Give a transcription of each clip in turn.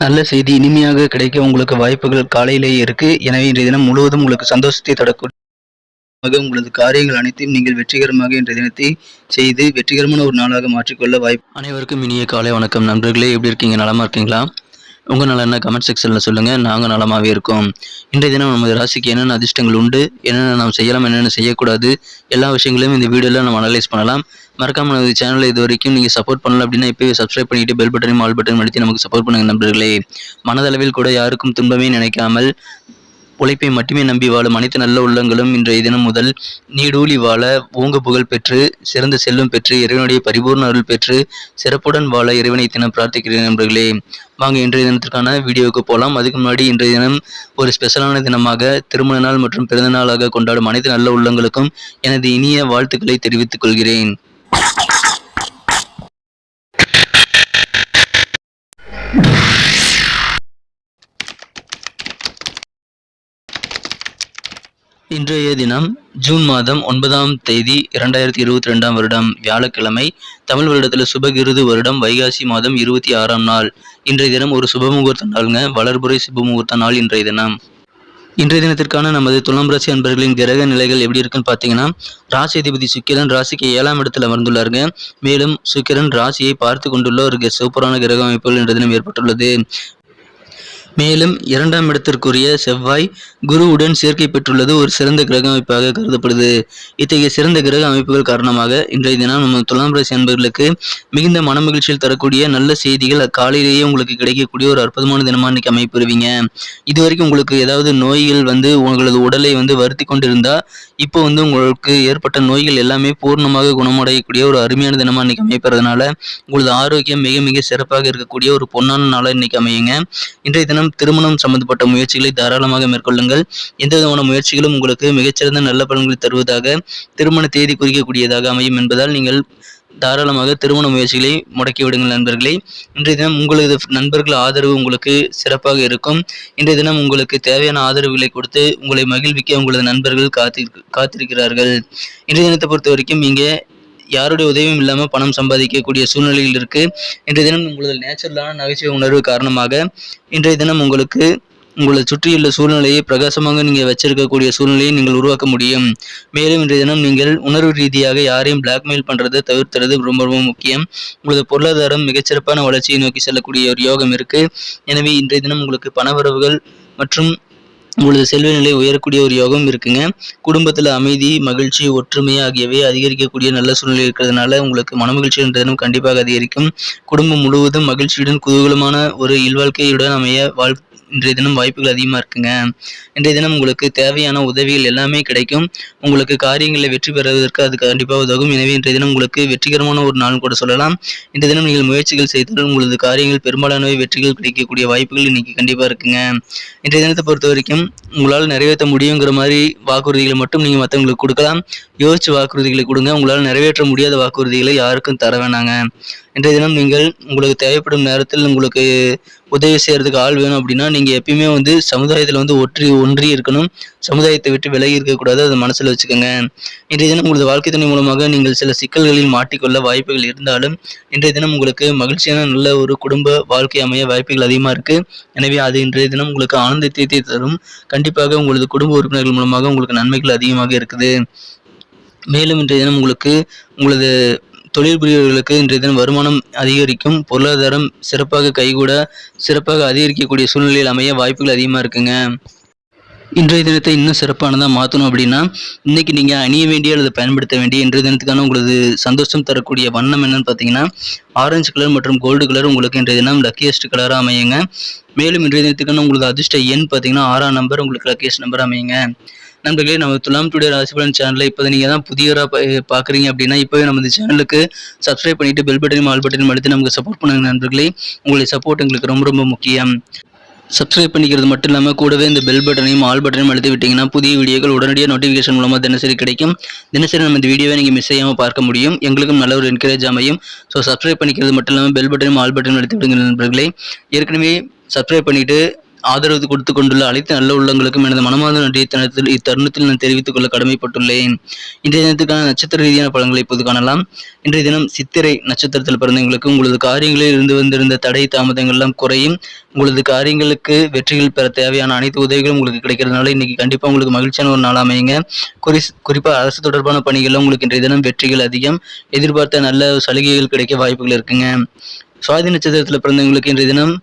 நல்ல செய்தி இனிமையாக கிடைக்க உங்களுக்கு வாய்ப்புகள் காலையிலேயே இருக்கு. எனவே இன்றைய தினம் முழுவதும் உங்களுக்கு சந்தோஷத்தை தரக்கூடிய உங்களது காரியங்கள் அனைத்தையும் நீங்கள் வெற்றிகரமாக இன்றைய தினத்தை செய்து வெற்றிகரமான ஒரு நாளாக மாற்றிக்கொள்ள வாய்ப்பு அனைவருக்கும் இனிய காலை வணக்கம். நண்பர்களே எப்படி இருக்கீங்க? நலமா இருக்கீங்களா? உங்கள் நலன கமெண்ட் செக்ஷனில் சொல்லுங்கள் நாங்கள் நலமாகவே இருக்கோம். இன்றைய தினம் நமது ராசிக்கு என்னென்ன அதிர்ஷ்டங்கள் உண்டு? என்னென்ன நாம் செய்யலாம் என்னென்ன செய்யக்கூடாது? எல்லா விஷயங்களையும் இந்த வீடியோவில் நம்ம அனலைஸ் பண்ணலாம். மறக்காமல் நமது சேனலை இது வரைக்கும் நீங்கள் சப்போர்ட் பண்ணல அப்படின்னா இப்போயே சப்ஸ்கிரைப் பண்ணிட்டு பெல் பட்டனையும் ஆல் பட்டனையும் அழுத்தி நமக்கு சப்போர்ட் பண்ணுங்கள் நண்பர்களே. மனதளவில் கூட யாருக்கும் துன்பமே நினைக்காமல் உழைப்பை மட்டுமே நம்பி வாழும் அனைத்து நல்ல உள்ளங்களும் இன்றைய தினம் முதல் நீடூழி வாழ ஓங்க புகழ் பெற்று சிறந்த செல்வம் பெற்று இறைவனுடைய பரிபூர்ண அருள் பெற்று சிறப்புடன் வாழ இறைவனை தினம் பிரார்த்திக்கிறேன் நண்பர்களே. வாங்க இன்றைய தினத்திற்கான வீடியோவுக்கு போகலாம் அதுக்கு முன்னாடி இன்றைய தினம் ஒரு ஸ்பெஷலான தினமாக திருமண நாள் மற்றும் பிறந்த நாளாக கொண்டாடும் அனைத்து நல்ல உள்ளங்களுக்கும் எனது இனிய வாழ்த்துக்களை தெரிவித்துக் கொள்கிறேன். இன்றைய தினம் ஜூன் மாதம் ஒன்பதாம் தேதி இரண்டாயிரத்தி இருபத்தி ரெண்டாம் வருடம் வியாழக்கிழமை தமிழ் வருடத்தில் சுபகிருது வருடம் வைகாசி மாதம் இருபத்தி ஆறாம் நாள். இன்றைய தினம் ஒரு சுபமுகூர்த்த நாளுங்க வளர்புரை சுபமுகூர்த்த நாள் இன்றைய தினம். இன்றைய தினத்திற்கான நமது துலாம் ராசி அன்பர்களின் கிரக நிலைகள் எப்படி இருக்குன்னு பார்த்தீங்கன்னா ராசி அதிபதி சுக்கிரன் ராசிக்கு ஏழாம் இடத்தில் அமர்ந்துள்ளாருங்க. மேலும் சுக்கிரன் ராசியை பார்த்து கொண்டுள்ள ஒரு சூப்பரான கிரக அமைப்புகள் இன்றைய தினம் ஏற்பட்டுள்ளது. மேலும் இரண்டாம் இடத்திற்குரிய செவ்வாய் குருவுடன் சேர்க்கை பெற்றுள்ளது ஒரு சிறந்த கிரக அமைப்பாக கருதப்படுது. இத்தகைய சிறந்த கிரக அமைப்புகள் காரணமாக இன்றைய தினம் நம்ம துலாம் ராசி அன்பர்களுக்கு மிகுந்த மனமகிழ்ச்சியில் தரக்கூடிய நல்ல செய்திகள் காலையிலேயே உங்களுக்கு கிடைக்கக்கூடிய ஒரு அற்புதமான தினமாக இன்னைக்கு அமைப்பெறுவீங்க. இது வரைக்கும் உங்களுக்கு ஏதாவது நோய்கள் வந்து உங்களது உடலை வந்து வருத்தி கொண்டிருந்தா இப்போ வந்து உங்களுக்கு ஏற்பட்ட நோய்கள் எல்லாமே பூர்ணமாக குணமடையக்கூடிய ஒரு அருமையான தினமாக இன்னைக்கு அமைப்பறதுனால உங்களது ஆரோக்கியம் மிக மிக சிறப்பாக இருக்கக்கூடிய ஒரு பொன்னான நாளாக இன்னைக்கு அமையுங்க. இன்றைய தினம் திருமணம் சம்பந்தப்பட்ட முயற்சிகளை தாராளமாக மேற்கொள்ளுங்கள். எந்த விதமான முயற்சிகளும் உங்களுக்கு மிகச்சிறந்த நல்ல பலன்களை தருவதாக திருமண தேதி குறிக்கக்கூடியதாக அமையும் என்பதால் நீங்கள் தாராளமாக திருமண முயற்சிகளை முடக்கி விடுங்கள் நண்பர்களே. இன்றைய தினம் உங்களது நண்பர்கள் ஆதரவு உங்களுக்கு சிறப்பாக இருக்கும். இன்றைய தினம் உங்களுக்கு தேவையான ஆதரவுகளை கொடுத்து உங்களை மகிழ்விக்க உங்களது நண்பர்கள் காத்திரு காத்திருக்கிறார்கள். இன்றைய தினத்தை பொறுத்த வரைக்கும் இங்கே யாருடைய உதவியும் இல்லாமல் பணம் சம்பாதிக்கக்கூடிய சூழ்நிலையில் இருக்கு. இன்றைய தினம் உங்களது நேச்சுரலான நகைச்சுவை உணர்வு காரணமாக இன்றைய தினம் உங்களுக்கு உங்களை சுற்றியுள்ள சூழ்நிலையை பிரகாசமாக நீங்கள் வச்சிருக்கக்கூடிய சூழ்நிலையை நீங்கள் உருவாக்க முடியும். மேலும் இன்றைய தினம் நீங்கள் உணர்வு ரீதியாக யாரையும் பிளாக்மெயில் பண்ணுறதை தவிர்த்துறது ரொம்ப ரொம்ப முக்கியம். உங்களது பொருளாதாரம் மிகச்சிறப்பான வளர்ச்சியை நோக்கி செல்லக்கூடிய ஒரு யோகம் இருக்குது எனவே இன்றைய தினம் உங்களுக்கு பணவரவுகள் மற்றும் உங்களது செல்வ நிலை உயரக்கூடிய ஒரு யோகம் இருக்குங்க. குடும்பத்தில் அமைதி மகிழ்ச்சி ஒற்றுமை ஆகியவை அதிகரிக்கக்கூடிய நல்ல சூழ்நிலை இருக்கிறதுனால உங்களுக்கு மனமகிழ்ச்சி என்ற கண்டிப்பாக அதிகரிக்கும். குடும்பம் முழுவதும் மகிழ்ச்சியுடன் குதூகலமான ஒரு இல்வாழ்க்கையுடன் அமைய வாழ் இன்றைய தினம் வாய்ப்புகள் அதிகமாக இருக்குங்க. இன்றைய தினம் உங்களுக்கு தேவையான உதவிகள் எல்லாமே கிடைக்கும். உங்களுக்கு காரியங்களில் வெற்றி பெறுவதற்கு அது கண்டிப்பாக உதவும். எனவே இன்றைய தினம் உங்களுக்கு வெற்றிகரமான ஒரு நாள் கூட சொல்லலாம். இன்றைய தினம் நீங்கள் முயற்சிகள் செய்தால் உங்களது காரியங்கள் பெரும்பாலானவை வெற்றிகள் கிடைக்கக்கூடிய வாய்ப்புகள் இன்னைக்கு கண்டிப்பாக இருக்குங்க. இன்றைய தினத்தை பொறுத்த வரைக்கும் உங்களால் நிறைவேற்ற முடியுங்கிற மாதிரி வாக்குறுதிகளை மட்டும் நீங்கள் மற்றவங்களுக்கு கொடுக்கலாம். யோசிச்சு வாக்குறுதிகளை கொடுங்க. உங்களால் நிறைவேற்ற முடியாத வாக்குறுதிகளை யாருக்கும் தர வேணாங்க. இன்றைய தினம் நீங்கள் உங்களுக்கு தேவைப்படும் நேரத்தில் உங்களுக்கு உதவி செய்யறதுக்கு ஆள் வேணும் அப்படின்னா நீங்கள் எப்பயுமே வந்து சமுதாயத்தில் வந்து ஒற்றி ஒன்றி இருக்கணும். சமுதாயத்தை விட்டு விலகி இருக்கக்கூடாது. அதை மனசில் வச்சுக்கோங்க. இன்றைய தினம் உங்களது வாழ்க்கை துணை மூலமாக நீங்கள் சில சிக்கல்களில் மாட்டிக்கொள்ள வாய்ப்புகள் இருந்தாலும் இன்றைய தினம் உங்களுக்கு மகிழ்ச்சியான நல்ல ஒரு குடும்ப வாழ்க்கை அமைய வாய்ப்புகள் அதிகமாக இருக்குது எனவே அது இன்றைய தினம் உங்களுக்கு ஆனந்தத்தை தரும். கண்டிப்பாக உங்களது குடும்ப உறுப்பினர்கள் மூலமாக உங்களுக்கு நன்மைகள் அதிகமாக இருக்குது. மேலும் இன்றைய தினம் உங்களுக்கு உங்களது தொழில் புரியவர்களுக்கு இன்றைய தினம் வருமானம் அதிகரிக்கும். பொருளாதாரம் சிறப்பாக கைகூட சிறப்பாக அதிகரிக்கக்கூடிய சூழ்நிலையில் அமைய வாய்ப்புகள் அதிகமாக இருக்குங்க. இன்றைய தினத்தை இன்னும் சிறப்பானதாக மாற்றணும் அப்படின்னா இன்னைக்கு நீங்கள் அணிய வேண்டிய அல்லது பயன்படுத்த வேண்டிய இன்றைய தினத்துக்கான உங்களது சந்தோஷம் தரக்கூடிய வண்ணம் என்னன்னு பார்த்தீங்கன்னா ஆரஞ்சு கலர் மற்றும் கோல்டு கலர் உங்களுக்கு இன்றைய தினம் லக்கியஸ்ட் கலராக அமையுங்க. மேலும் இன்றைய தினத்துக்கான உங்களது அதிர்ஷ்ட எண் பார்த்தீங்கன்னா ஆறாம் நம்பர் உங்களுக்கு லக்கியஸ்ட் நம்பர் அமையுங்க. நண்பர்களே நம்ம துலாம் டுடே ராசிபலன் சேனலை இப்போ நீங்கள் தான் புதியவராக பார்க்குறீங்க அப்படின்னா இப்போவே நம்ம இந்த சேனலுக்கு சப்ஸ்கிரைப் பண்ணிவிட்டு பெல் பட்டனையும் ஆல் பட்டனையும் அழுத்தி நமக்கு சப்போர்ட் பண்ணுங்க நண்பர்களே. உங்களுடைய சப்போர்ட் எங்களுக்கு ரொம்ப ரொம்ப முக்கியம். சப்ஸ்கிரைப் பண்ணிக்கிறது மட்டும் இல்லாமல் கூடவே இந்த பெல் பட்டனையும் ஆல் பட்டனையும் அழுத்தி விட்டிங்கன்னா புதிய வீடியோக்கள் உடனடியாக நோட்டிஃபிகேஷன் மூலமாக தினசரி கிடைக்கும். தினசரி நம்ம இந்த வீடியோவை நீங்கள் மிஸ் செய்யாமல் பார்க்க முடியும். எங்களுக்கும் நல்ல ஒரு என்கரேஜ் அமையும். ஸோ சப்ஸ்கிரைப் பண்ணிக்கிறது மட்டும் இல்லாமல் பெல் பட்டனையும் ஆல் பட்டனையும் அழுத்தி விடுங்க நண்பர்களே. ஏற்கனவே சப்ஸ்கிரைப் பண்ணிவிட்டு ஆதரவு கொடுத்து கொண்டுள்ள அனைத்து நல்ல உள்ளங்களுக்கும் எனது மனமார்ந்த நன்றியை தருணத்தில் இத்தருணத்தில் நான் தெரிவித்துக் கொள்ள கடமைப்பட்டுள்ளேன். இன்றைய தினத்துக்கான நட்சத்திர ரீதியான பலன்களை இப்போது காணலாம். இன்றைய தினம் சித்திரை நட்சத்திரத்தில் பிறந்தவங்களுக்கு உங்களது காரியங்களில் இருந்து வந்திருந்த தடை தாமதங்கள் எல்லாம் குறையும். உங்களது காரியங்களுக்கு வெற்றிகள் பெற தேவையான அனைத்து உதவிகளும் உங்களுக்கு கிடைக்கிறதுனால இன்னைக்கு கண்டிப்பாக உங்களுக்கு மகிழ்ச்சியான ஒரு நாள் அமையுங்க. குறி குறிப்பாக அரசு தொடர்பான பணிகளில் உங்களுக்கு இன்றைய தினம் வெற்றிகள் அதிகம். எதிர்பார்த்த நல்ல சலுகைகள் கிடைக்க வாய்ப்புகள் இருக்குங்க. சுவாதி நட்சத்திரத்தில் பிறந்தவங்களுக்கு இன்றைய தினம்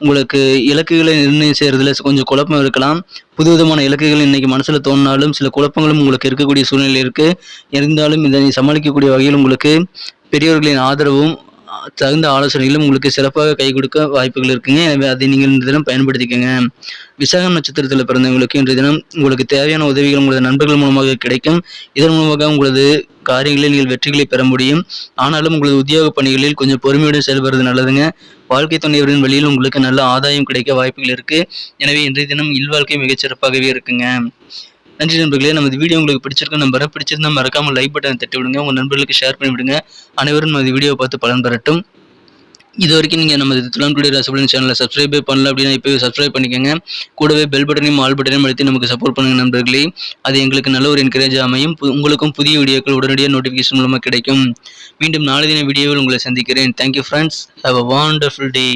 உங்களுக்கு இலக்குகளை நிர்ணயம் செய்கிறதுல கொஞ்சம் குழப்பம் இருக்கலாம். புதுவிதமான இலக்குகள் இன்னைக்கு மனசில் தோணினாலும் சில குழப்பங்களும் உங்களுக்கு இருக்கக்கூடிய சூழ்நிலை இருக்குது இருந்தாலும் இதனை சமாளிக்கக்கூடிய வகையில் உங்களுக்கு பெரியவர்களின் ஆதரவும் தகுந்த ஆலோசனைகளும் உங்களுக்கு சிறப்பாக கை கொடுக்க வாய்ப்புகள் இருக்குங்க. எனவே அதை நீங்கள் இந்த தினம் பயன்படுத்திக்கங்க. விசாகம் நட்சத்திரத்தில் பிறந்தவங்களுக்கு இன்றைய தினம் உங்களுக்கு தேவையான உதவிகள் உங்களது நண்பர்கள் மூலமாக கிடைக்கும். இதன் மூலமாக உங்களது காரியங்களில் நீங்கள் வெற்றிகளை பெற முடியும். ஆனாலும் உங்களது உத்தியோக பணிகளில் கொஞ்சம் பொறுமையுடன் செயல்படுறது நல்லதுங்க. வாழ்க்கை துணைவரின் வழியில் உங்களுக்கு நல்ல ஆதாயம் கிடைக்க வாய்ப்புகள் இருக்குது எனவே இன்றைய தினம் இல்வாழ்க்கை மிகச்சிறப்பாகவே இருக்குங்க. நன்றி நண்பர்களே. நமது வீடியோ உங்களுக்கு பிடிச்சிருக்கு நம்பரை பிடிச்சிருந்தா மறக்காம லைக் பட்டனை தட்டி விடுங்க உங்கள் நண்பர்களுக்கு ஷேர் பண்ணி விடுங்க அனைவரும் நமது வீடியோவை பார்த்து பலன் பெறட்டும். இது வரைக்கும் நீங்கள் நமது துலாம் டுடே ராசபலன் சேனலை சப்ஸ்கிரைப் பண்ணல அப்படின்னா இப்போவே சப்ஸ்கிரைப் பண்ணிக்கோங்க. கூடவே பெல் பட்டனையும் ஆல் பட்டனையும் அழுத்தி நமக்கு சப்போர்ட் பண்ணுங்கள் நண்பர்களே. அது எங்களுக்கு நல்ல ஒரு என்கரேஜ் அமையும். உங்களுக்கும் புதிய வீடியோக்கள் உடனடியாக நோட்டிஃபிகேஷன் மூலமாக கிடைக்கும். மீண்டும் நாளை தின வீடியோவில் உங்களை சந்திக்கிறேன். Thank you friends have a wonderful day